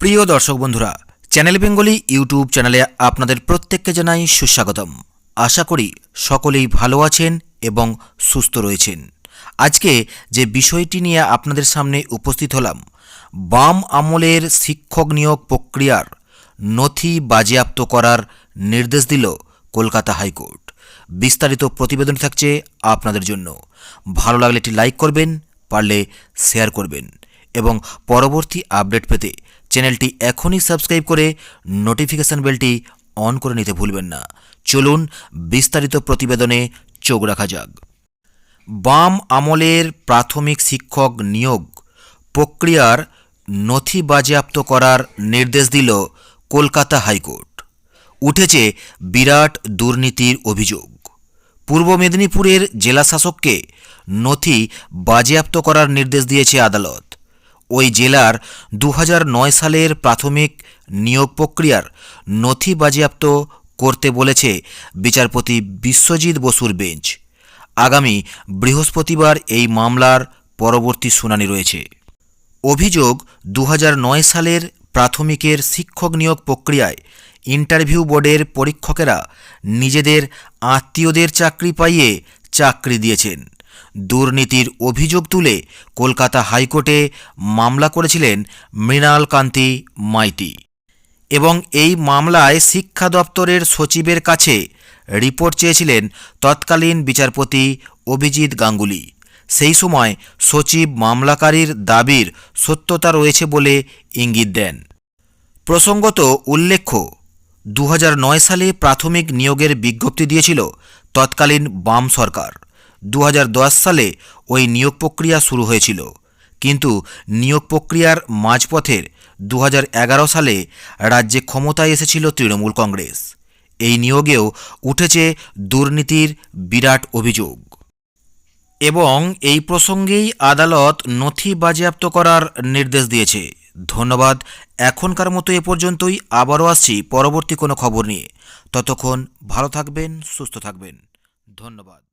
প্রিয় দর্শক বন্ধুরা চ্যানেল বেঙ্গলি ইউটিউব চ্যানেলে আপনাদের প্রত্যেককে জানাই সুস্বাগতম। আশা করি সকলেই ভালো আছেন এবং সুস্থ রয়েছেন। আজকে যে বিষয়টি নিয়ে আপনাদের সামনে উপস্থিত হলাম, বাম আমলের শিক্ষক নিয়োগ প্রক্রিয়ার নথি বাজেয়াপ্ত করার নির্দেশ দিল কলকাতা হাইকোর্ট। বিস্তারিত প্রতিবেদন থাকছে আপনাদের জন্য। ভালো লাগলে একটি লাইক করবেন, পারলে শেয়ার করবেন এবং পরবর্তী আপডেট পেতে চ্যানেলটি এখনই সাবস্ক্রাইব করে নোটিফিকেশন বেলটি অন করে নিতে ভুলবেন না। চলুন বিস্তারিত প্রতিবেদনে চোখ রাখা যাক। বাম আমলের প্রাথমিক শিক্ষক নিয়োগ প্রক্রিয়ার নথি বাজেয়াপ্ত করার নির্দেশ দিল কলকাতা হাইকোর্ট। উঠেছে বিরাট দুর্নীতির অভিযোগ। পূর্ব মেদিনীপুরের জেলাশাসককে নথি বাজেয়াপ্ত করার নির্দেশ দিয়েছে আদালত। ওই জেলার দু হাজার নয় সালের প্রাথমিক নিয়োগ প্রক্রিয়ার নথি বাজেয়াপ্ত করতে বলেছে বিচারপতি বিশ্বজিৎ বসুর বেঞ্চ। আগামী বৃহস্পতিবার এই মামলার পরবর্তী শুনানি রয়েছে। অভিযোগ দু হাজার নয় সালের প্রাথমিকের শিক্ষক নিয়োগ প্রক্রিয়ায় ইন্টারভিউ বোর্ডের পরীক্ষকেরা নিজেদের আত্মীয়দের চাকরি পাইয়ে চাকরি দিয়েছেন। দুর্নীতির অভিযোগ তুলে কলকাতা হাইকোর্টে মামলা করেছিলেন মৃণাল কান্তি মাইতি। এবং এই মামলায় শিক্ষা দপ্তরের সচিবের কাছে রিপোর্ট চেয়েছিলেন তৎকালীন বিচারপতি অভিজিৎ গাঙ্গুলি। সেই সময় সচিব মামলাকারীর দাবির সত্যতা রয়েছে বলে ইঙ্গিত দেন। প্রসঙ্গত উল্লেখ্য দু হাজার নয় সালে প্রাথমিক নিয়োগের বিজ্ঞপ্তি দিয়েছিল তৎকালীন বাম সরকার। দু হাজার দশ সালে ওই নিয়োগ প্রক্রিয়া শুরু হয়েছিল। কিন্তু নিয়োগ প্রক্রিয়ার মাঝপথের দু হাজার এগারো সালে রাজ্যে ক্ষমতায় এসেছিল তৃণমূল কংগ্রেস। এই নিয়োগেও উঠেছে দুর্নীতির বিরাট অভিযোগ। এবং এই প্রসঙ্গেই আদালত নথি বাজেয়াপ্ত করার নির্দেশ দিয়েছে। ধন্যবাদ, এখনকার মতো এ পর্যন্তই আবারও আসছি পরবর্তী কোনো খবর নিয়ে। ততক্ষণ ভালো থাকবেন, সুস্থ থাকবেন। ধন্যবাদ।